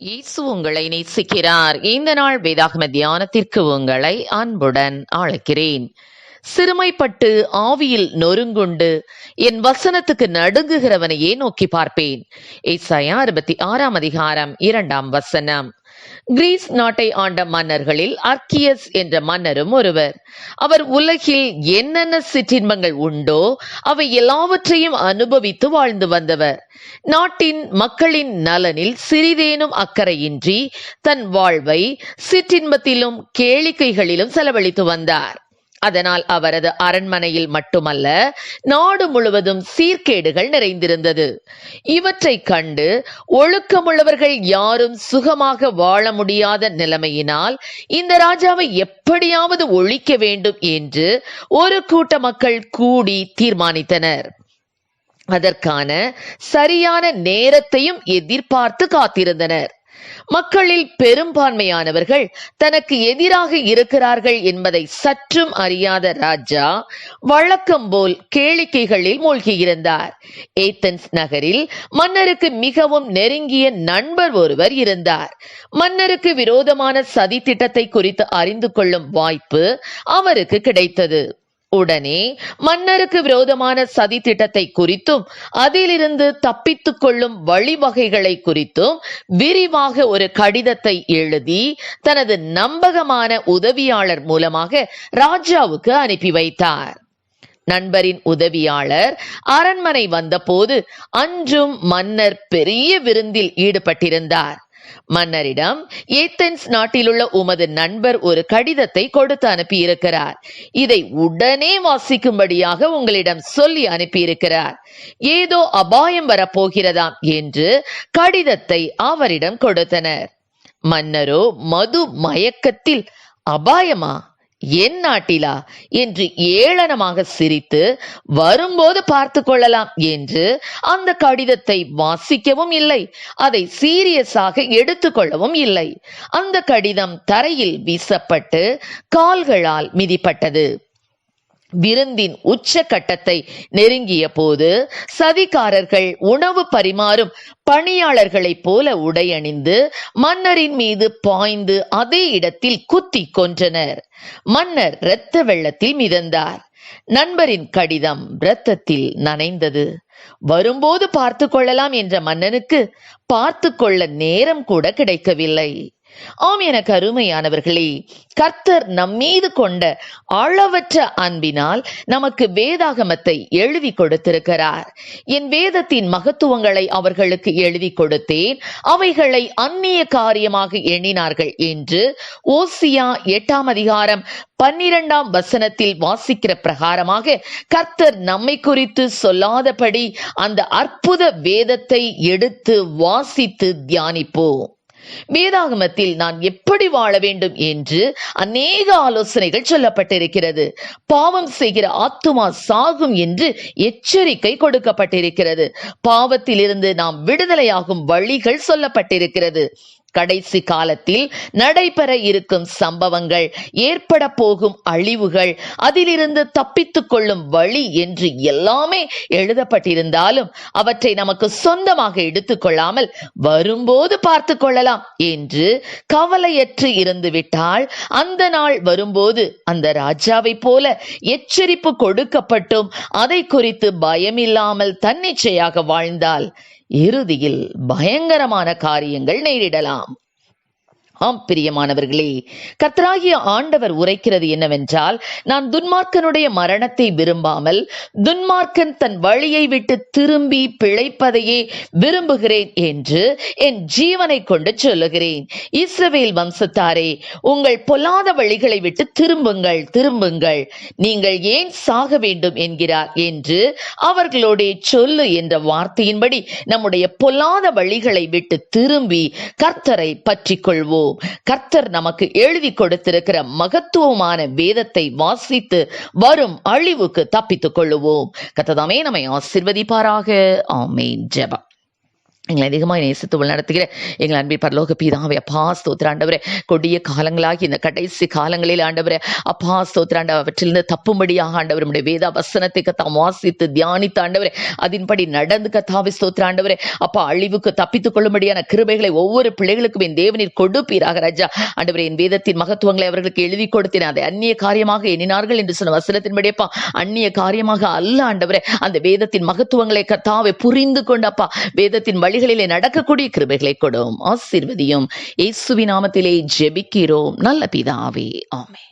இயேசு உங்களை நேசிக்கிறார். இந்த நாள் வேதாகம தியானத்திற்கு உங்களை அன்புடன் அழைக்கிறேன். சிறுமைப்பட்டு ஆவியில் நொறுங்குண்டு என் வசனத்துக்கு நடுங்குகிறவனையே நோக்கி பார்ப்பேன். ஏசாயா அறுபத்தி ஆறாம் அதிகாரம் இரண்டாம் வசனம். கிரீஸ் நாட்டை ஆண்ட மன்னர்களில் அர்கியஸ் என்ற மன்னரும் ஒருவர். அவர் உலகில் என்னென்ன சிற்றின்பங்கள் உண்டோ அவை எல்லாவற்றையும் அனுபவித்து வாழ்ந்து வந்தவர். நாட்டின் மக்களின் நலனில் சிறிதேனும் அக்கறையின்றி தன் வாழ்வை சிற்றின்பத்திலும் கேளிக்கைகளிலும் செலவழித்து வந்தார். அதனால் அவரது அரண்மனையில் மட்டுமல்ல நாடு முழுவதும் சீர்கேடுகள் நிறைந்திருந்தது. இவற்றை கண்டு ஒழுக்கமுள்ளவர்கள் யாரும் சுகமாக வாழ முடியாத நிலைமையினால் இந்த ராஜாவை எப்படியாவது ஒழிக்க வேண்டும் என்று ஒரு கூட்ட மக்கள் கூடி தீர்மானித்தனர். அதற்கான சரியான நேரத்தையும் எதிர்பார்த்து காத்திருந்தனர். மக்களில் பெரும்பான்மையானவர்கள் தனக்கு எதிராக இருக்கிறார்கள் என்பதை சற்றும் அறியாத ராஜா வழக்கம் போல் கேளிக்கைகளில் மூழ்கியிருந்தார். ஏத்தன்ஸ் நகரில் மன்னருக்கு மிகவும் நெருங்கிய நண்பர் ஒருவர் இருந்தார். மன்னருக்கு விரோதமான சதி திட்டத்தை குறித்து அறிந்து கொள்ளும் வாய்ப்பு அவருக்கு கிடைத்தது. உடனே மன்னருக்கு விரோதமான சதி திட்டத்தை குறித்தும் அதிலிருந்து தப்பித்துக் கொள்ளும் வழிவகைகளை குறித்தும் விரிவாக ஒரு கடிதத்தை எழுதி தனது நம்பகமான உதவியாளர் மூலமாக ராஜாவுக்கு அனுப்பி வைத்தார். நண்பரின் உதவியாளர் அரண்மனை வந்தபோது அன்றும் மன்னர் பெரிய விருந்தில் ஈடுபட்டிருந்தார். மன்னரிடம் ஏத்தன்ஸ் நாட்டிலுள்ள உமது நண்பர் ஒரு கடிதத்தை கொடுத்து அனுப்பியிருக்கிறார். இதை உடனே வாசிக்கும்படியாக உங்களிடம் சொல்லி அனுப்பியிருக்கிறார். ஏதோ அபாயம் வரப்போகிறதாம் என்று கடிதத்தை அவரிடம் கொடுத்தனர். மன்னரோ மது மயக்கத்தில் அபாயமா? என் நாட்டிலா? என்று ஏளனமாக சிரித்து வரும்போது பார்த்து கொள்ளலாம் என்று அந்த கடிதத்தை வாசிக்கவும் இல்லை அதை சீரியஸாக எடுத்துக்கொள்ளவும் இல்லை. அந்த கடிதம் தரையில் வீசப்பட்டு கால்களால் மிதிப்பட்டது. விருந்தின் உச்சகட்டத்தை நெருங்கிய போது சதிகாரர்கள் உணவு பரிமாறும் பணியாளர்களைப் போல உடையணிந்து மன்னரின் மீது பாய்ந்து அதே இடத்தில் குத்தி கொன்றனர். மன்னர் இரத்த வெள்ளத்தில் மிதந்தார். நண்பரின் கடிதம் இரத்தத்தில் நனைந்தது. வரும்போது பார்த்து கொள்ளலாம் என்ற மன்னனுக்கு பார்த்து கொள்ள நேரம் கூட கிடைக்கவில்லை. ஆம் எனக்கு அருமையானவர்களே கர்த்தர் நம்மீது கொண்ட அளவற்ற அன்பினால் நமக்கு வேதாகமத்தை எழுதி கொடுத்திருக்கிறார். என் வேதத்தின் மகத்துவங்களை அவர்களுக்கு எழுதி கொடுத்தேன். அவைகளை அந்நிய காரியமாக எண்ணினார்கள் என்று ஓசியா எட்டாம் அதிகாரம் பன்னிரண்டாம் வசனத்தில் வாசிக்கிற பிரகாரமாக கர்த்தர் நம்மை குறித்து சொல்லாதபடி அந்த அற்புத வேதத்தை எடுத்து வாசித்து தியானிப்போம். வேதாகமத்தில் நான் எப்படி வாழ வேண்டும் என்று அநேக ஆலோசனைகள் சொல்லப்பட்டிருக்கிறது. பாவம் செய்கிற ஆத்துமா சாகும் என்று எச்சரிக்கை கொடுக்கப்பட்டிருக்கிறது. பாவத்திலிருந்து நாம் விடுதலையாகும் வழிகள் சொல்லப்பட்டிருக்கிறது. கடைசி காலத்தில் நடைபெற இருக்கும் சம்பவங்கள் ஏற்பட போகும் அழிவுகள் அதிலிருந்து தப்பித்துக் கொள்ளும் வழி என்று எல்லாமே எழுதப்பட்டிருந்தாலும் அவற்றை நமக்கு சொந்தமாக எடுத்துக்கொள்ளாமல் வரும்போது பார்த்து கொள்ளலாம் என்று கவலையற்று இருந்து விட்டால் அந்த நாள் வரும்போது அந்த ராஜாவை போல எச்சரிப்பு கொடுக்கப்பட்டும். அதை குறித்து பயமில்லாமல் தன்னிச்சையாக வாழ்ந்தால் இறுதியில் பயங்கரமான காரியங்கள் நேரிடலாம். ஆம் பிரியமானவர்களே கர்த்தராகிய ஆண்டவர் உரைக்கிறது என்னவென்றால் நான் துன்மார்க்கனுடைய மரணத்தை விரும்பாமல் துன்மார்க்கன் தன் வழியை விட்டு திரும்பி பிழைப்பதையே விரும்புகிறேன் என்று என் ஜீவனை கொண்டு சொல்லுகிறேன். இஸ்ரவேல் வம்சத்தாரே உங்கள் பொல்லாத வழிகளை விட்டு திரும்புங்கள் திரும்புங்கள். நீங்கள் ஏன் சாக வேண்டும் என்கிறார் என்று அவர்களுடைய சொல்லு என்ற வார்த்தையின்படி நம்முடைய பொல்லாத வழிகளை விட்டு திரும்பி கர்த்தரை பற்றிக் கொள்வோம் கர்த்தர் நமக்கு எழுதி கொடுத்திருக்கிற மகத்துவமான வேதத்தை வாசித்து வரும் அழிவுக்கு தப்பித்துக் கொள்ளுவோம். கர்த்ததாமே நம்மை ஆசிர்வதிப்பாராக. ஆமேன். ஜெபம். எங்களை அதிகமாக நேசித்து உள்நடத்துகிற எங்கள் அன்பில் பரலோக பிதாவை அப்பா ஸ்தோத்திர ஆண்டவரே கொடிய காலங்களாகி இந்த கடைசி காலங்களில் ஆண்டவரே அப்பா ஸ்தோத்திர ஆண்டவர் அவற்றிலிருந்து தப்பும்படியாக ஆண்டவர் நம்முடைய வேத வசனத்தை கத்தாம் வாசித்து தியானித்து ஆண்டவரே அதன்படி நடந்து கத்தாவை ஸ்தோத்திர ஆண்டவரே அப்பா அழிவுக்கு தப்பித்துக் கொள்ளும்படியான கிருபைகளை ஒவ்வொரு பிள்ளைகளுக்கும் என் தேவனீர் கொடுப்பீராக ராஜா. ஆண்டவரே என் வேதத்தின் மகத்துவங்களை அவர்களுக்கு எழுதி கொடுத்தேன். அதை அந்நிய காரியமாக எண்ணினார்கள் என்று சொன்ன வசனத்தின்படியப்பா அந்நிய காரியமாக அல்ல ஆண்டவரே அந்த வேதத்தின் மகத்துவங்களை கத்தாவை புரிந்து கொண்டப்பா வேதத்தின் வழி வழிகளிலே நடக்கக்கூடிய கிருபைகளை கொடும் ஆசீர்வதியும். இயேசுவி நாமத்திலே ஜெபிக்கிறோம். நல்ல பிதாவே ஆமே